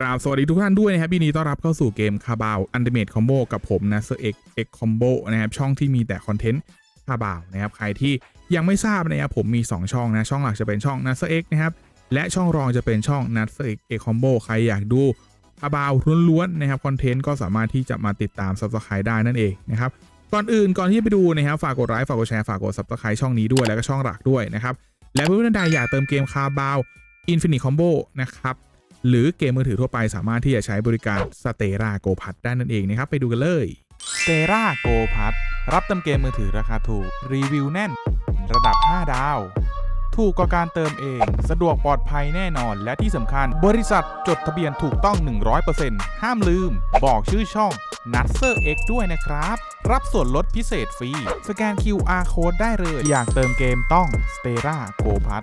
กราบสวัสดีทุกท่านด้วยนะครับยินดีต้อนรับเข้าสู่เกมคาบาวอันเดเม e คอมโบกับผมนะเซอร์เอ็กเอ็กคอมโบนะครับช่องที่มีแต่คอนเทนต์คาบาวนะครับใครที่ยังไม่ทราบนะครับผมมี 2 ช่องนะ ช่องหลักจะเป็นช่องนัสเอ็กนะครับและช่องรองจะเป็นช่องนัสเอ็กเอ็กคอมโบใครอยากดูคาบาวล้วนๆนะครับคอนเทนต์ก็สามารถที่จะมาติดตาม Subscribe ได้นั่นเองนะครับก่อนอื่นก่อนที่จะไปดูนะครับฝากกดไลค์ฝากกดแชร์ฝากกด Subscribe ช่องนี้ด้วยแล้วก็ช่องหลักด้วยนะครับและเพื่อนๆใดอยากเติมเกมคาบาวอินฟินิตคอมโบนะครับ หรือเกมมือถือทั่วไปสามารถที่จะใช้บริการสเตราโกพัดได้นั่นเองนะครับ ไปดูกันเลยสเตราโกพัทรับเติมเกมมือถือราคาถูก รีวิวแน่น ระดับ 5 ดาว ถูกกว่าการเติมเอง สะดวกปลอดภัยแน่นอน และที่สำคัญ บริษัทจดทะเบียนถูกต้อง 100%ห้ามลืม บอกชื่อช่อง n u t s e r X ด้วยนะครับ รับส่วนลดพิเศษฟรี สแกน QR Code ได้เลย อยากเติมเกมต้องสเตราโกพัท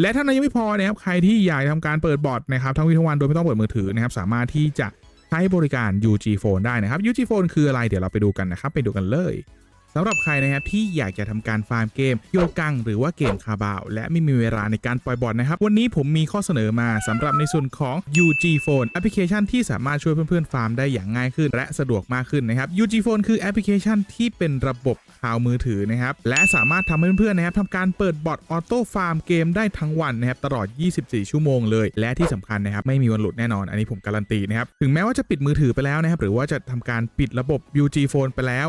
และถ้านั้นยังไม่พอนะครับใครที่อยากทำการเปิดบอทนะครับทั้งวีทั้งวันโดยไม่ต้องเปิดมือถือนะครับสามารถที่จะใช้บริการ UG Phone ได้นะครับ UG Phone คืออะไรเดี๋ยวเราไปดูกันนะครับไปดูกันเลย สำหรับใครนะครับที่อยากจะทำการฟาร์มเกมโยกัง หรือว่าเกมคาบาว และไม่มีเวลาในการปล่อยบอทนะครับ วันนี้ผมมีข้อเสนอมาสำหรับในส่วนของ UG Phone แอปพลิเคชันที่สามารถช่วยเพื่อนๆฟาร์มได้อย่างง่ายขึ้น และสะดวกมากขึ้นนะครับ UG Phone คือแอปพลิเคชันที่เป็นระบบข่าวมือถือนะครับและสามารถทำให้เพื่อนๆนะครับทำการเปิดบอทออโต้ฟาร์มเกมได้ทั้งวันนะครับตลอด 24 ชั่วโมงเลย และที่สำคัญนะครับไม่มีวันหลุดแน่นอน อันนี้ผมการันตีนะครับถึงแม้ว่าจะปิดมือถือไปแล้วนะครับหรือว่าจะทำการปิดระบบ UG Phone ไปแล้ว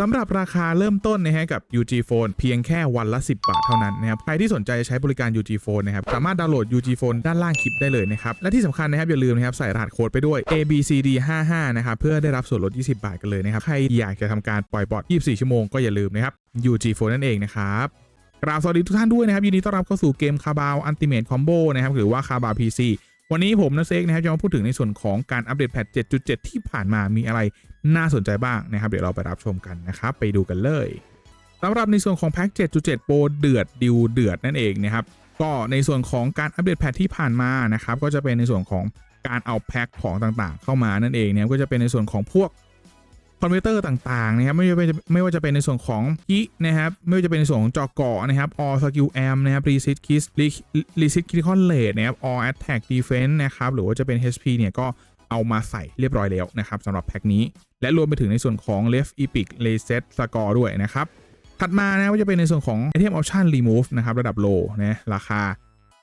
สำหรับราคาเริ่มต้นนะฮะกับ UG Phone เพียงแค่วันละ 10 บาทเท่านั้นนะครับ ใครที่สนใจใช้บริการ UG Phone นะครับ สามารถดาวน์โหลด UG Phone ด้านล่างคลิปได้เลยนะครับ และที่สำคัญนะครับอย่าลืมนะครับใส่รหัสโค้ดไปด้วย ABCD 55 นะครับเพื่อได้รับส่วนลด 20 บาทกันเลยนะครับ ใครอยากจะทำการปล่อยบอท24 ชั่วโมงก็อย่าลืมนะครับ UG Phone นั่นเองนะครับกราบสวัสดีทุกท่านด้วยนะครับยินดีต้อนรับเข้าสู่เกมคาบาวอันติเมทคอมโบนะครับหรือว่าคาบาว PC วันนี้ผมนะเซกนะครับจะมาพูดถึงในส่วนของการอัปเดตแพท7.7 ที่ผ่านมามีอะไรน่าสนใจบ้างนะครับ เดี๋ยวเราไปรับชมกันนะครับ ไปดูกันเลยสำหรับในส่วนของแพ็ก7.7 โปรเดือดดิวเดือดนั่นเองนะครับก็ในส่วนของการอัปเดตแพทที่ผ่านมานะครับก็จะเป็นในส่วนของการเอาแพ็คของต่างๆ เข้ามานั่นเองเนี่ยก็จะเป็นในส่วนของพวก คอนเวเตอร์ต่างๆนะครับไม่ว่าจะไม่ว่าจะเป็นในส่วนของกินะครับไม่ว่าจะเป็นในส่วนของจอก่อนะครับ all skill am นะครับ reset kiss reset critical rate นะครับ all attack defense นะครับหรือว่าจะเป็น HP เนี่ยก็เอามาใส่เรียบร้อยแล้วนะครับสำหรับแพ็คนี้ และรวมไปถึงในส่วนของ left epic reset score ด้วยนะครับถัดมานะก็จะเป็นในส่วนของ item option remove นะครับระดับ low นะราคา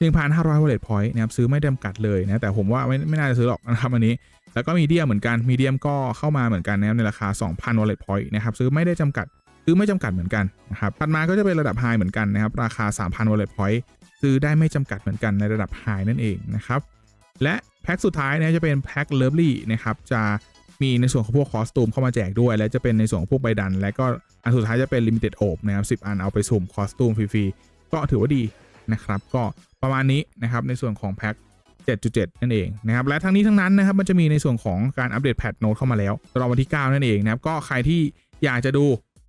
1,500 wallet point นะครับซื้อไม่จำกัดเลยนะแต่ผมว่าไม่ไม่น่าจะซื้อหรอกนะครับอันนี้ แล้วก็มีเดียเหมือนกันมีเดียมก็เข้ามาเหมือนกันนะครับในราคา 2,000 wallet point นะครับซื้อไม่ได้จำกัดซื้อไม่จำกัดเหมือนกันนะครับถัดมาก็จะเป็นระดับ high เหมือนกันนะครับราคา 3,000 wallet point ซื้อได้ไม่จำกัดเหมือนกันในระดับ high นั่นเองนะครับและแพ็คสุดท้ายนะจะเป็นแพ็คเลิฟลี่นะครับจะมีในส่วนของพวกคอสตูมเข้ามาแจกด้วย และจะเป็นในส่วนของพวกใบดัน และก็อันสุดท้ายจะเป็นลิมิเต็ดโอบนะครับ10 อันเอาไปสุ่มคอสตูมฟรีๆก็ถือว่าดีนะครับก็ประมาณนี้นะครับในส่วนของแพ็ค 7.7 นั่นเองนะครับและทั้งนี้ทั้งนั้นนะครับมันจะมีในส่วนของการอัปเดตแพทโน้ตเข้ามาแล้วสำหรับวันที่ 9 นั่นเองนะครับก็ใครที่อยากจะดู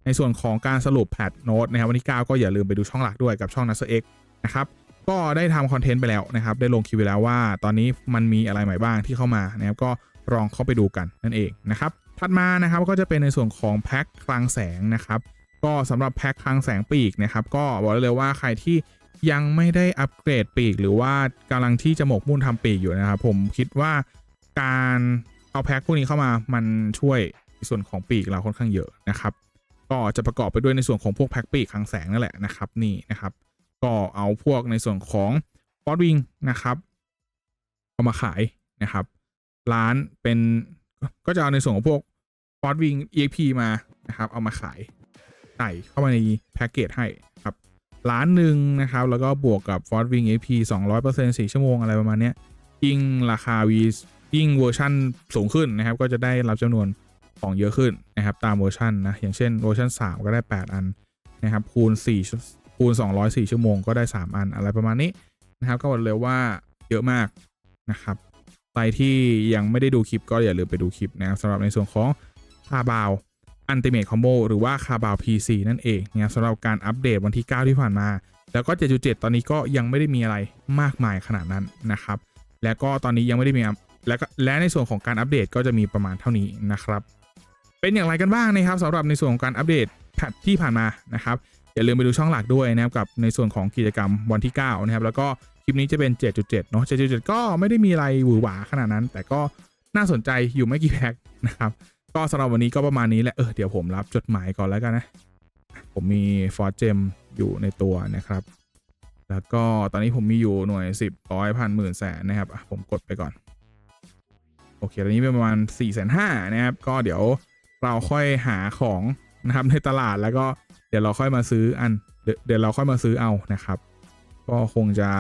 ในส่วนของการสรุปแพทโน้ตนะครับวันที่ 9 ก็อย่าลืมไปดูช่องหลักด้วยกับช่องนัสเอ็กนะครับก็ได้ทำคอนเทนต์ไปแล้วนะครับได้ลงคลิปไปแล้วว่า ตอนนี้มันมีอะไรใหม่บ้างที่เข้ามานะครับก็ลองเข้าไปดูกันนั่นเองนะครับถัดมานะครับก็จะเป็นในส่วนของแพ็คคลังแสงนะครับก็สำหรับแพ็คคลังแสงปีกนะครับก็บอกได้เลยว่าใครที่ ยังไม่ได้อัปเกรดปีก หรือว่ากำลังที่จะหมกมุ่นทำปีกอยู่นะครับผมคิดว่าการเอาแพ็คพวกนี้เข้ามามันช่วยส่วนของปีกเราค่อนข้างเยอะนะครับ ก็จะประกอบไปด้วยในส่วนของพวกแพ็คปีกคลังแสงนั่นแหละนะครับนี่นะครับ ก็เอาพวกในส่วนของฟอร์วิงนะครับเอามาขายนะครับ ร้านเป็นก็จะเอาในส่วนของพวกฟอร์วิง EXP มานะครับ เอามาขายใส่เข้ามาในแพ็กเกจให้ครับ ล้านหนึ่งนะครับ แล้วก็บวกกับ f o r d Wing AP 200% 4 ชั่วโมงอะไรประมาณนี้ยยิ่งราคา V ยิ่งเวอร์ชันสูงขึ้นนะครับ ก็จะได้รับจำนวนของเยอะขึ้นนะครับ ตามเวอร์ชันนะ อย่างเช่นเวอร์ชัน3 ก็ได้ 8 อันนะครับ คูณ 4 คูณ 204 ชั่วโมงก็ได้ 3 อันอะไรประมาณนี้นะครับ ก็บอกเลยว่าเยอะมากนะครับใครที่ยังไม่ได้ดูคลิปก็อย่าลืมไปดูคลิปนะครับสำหรับในส่วนของคาบาว อันติเมทคอมโบหรือว่าคาบาว PC นั่นเองนะครับสำหรับการอัปเดตวันที่ 9 ที่ผ่านมา แล้วก็ 7.7 ตอนนี้ก็ยังไม่ได้มีอะไรมากมายขนาดนั้นนะครับ แล้วก็ตอนนี้ยังไม่ได้มีและก็และในส่วนของการอัปเดตก็จะมีประมาณเท่านี้นะครับ เป็นอย่างไรกันบ้างนะครับสำหรับในส่วนของการอัปเดตแพทที่ผ่านมานะครับอย่าลืมไปดูช่องหลักด้วยนะครับกับในส่วนของกิจกรรมวันที่ 9 นะครับ แล้วก็คลิปนี้จะเป็น 7.7 เนาะ 7.7 ก็ไม่ได้มีอะไรหวือหวาขนาดนั้น แต่ก็น่าสนใจอยู่ไม่กี่แพ็คนะครับ ก็สำหรับวันนี้ก็ประมาณนี้แหละ เออ เดี๋ยวผมรับจดหมายก่อนแล้วกันนะ ผมมีฟอร์เจมอยู่ในตัวนะครับ แล้วก็ตอนนี้ผมมีอยู่หน่วย 10ร้อยพันหมื่นแสนนะครับอะผมกดไปก่อน โอเค ตอนนี้เป็นประมาณ4ี่แสนห้านะครับ ก็เดี๋ยวเราค่อยหาของนะครับในตลาดแล้วก็เดี๋ยวเราค่อยมาซื้ออัน เดี๋ยวเราค่อยมาซื้อเอานะครับ ก็คงจะ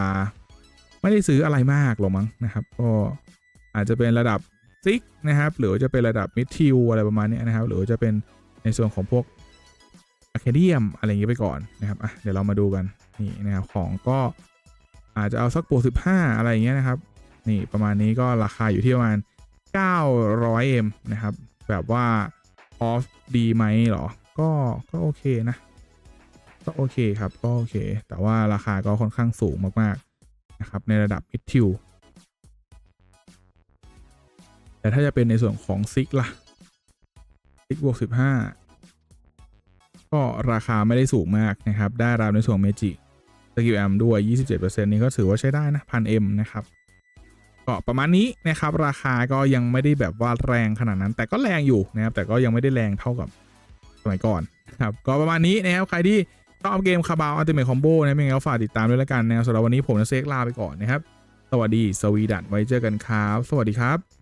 ไม่ได้ซื้ออะไรมากหรอกมั้งนะครับ ก็อาจจะเป็นระดับ ซิกนะครับ หรือจะเป็นระดับมิดทิวอะไรประมาณนี้นะครับ หรือจะเป็นในส่วนของพวกอะคาเดียมอะไรอย่างเงี้ยไปก่อนนะครับอะเดี๋ยวเรามาดูกันนี่นะครับของก็อาจจะเอาสักโปร15อะไรอย่างเงี้ยนะครับ นี่ประมาณนี้ก็ราคาอยู่ที่ประมาณ 900M นะครับ แบบว่าออฟดีไหมเหรอ ก็ก็โอเคนะ ก็โอเคครับ ก็โอเค แต่ว่าราคาก็ค่อนข้างสูงมากๆนะครับ ในระดับมิดทิว แต่ถ้าจะเป็นในส่วนของซิกล่ะซิกบวกสิบห้าก็ราคาไม่ได้สูงมากนะครับ ได้รับในส่วนเมจิสกิลแอมด้วย 27%นี้ก็ถือว่าใช้ได้นะพันเอ็มนะครับก็ประมาณนี้นะครับ ราคาก็ยังไม่ได้แบบว่าแรงขนาดนั้น แต่ก็แรงอยู่นะครับแต่ก็ยังไม่ได้แรงเท่ากับสมัยก่อนครับก็ประมาณนี้นะครับใครที่ชอบเกมคาบาวอัลติเมทคอมโบนะเป็นไงก็ฝากติดตามด้วยแล้วกันนะครับสำหรับวันนี้ผมจะเซกลาไปก่อนนะครับ สวัสดี สวีดัตไว้เจอกันครับ สวัสดีครับ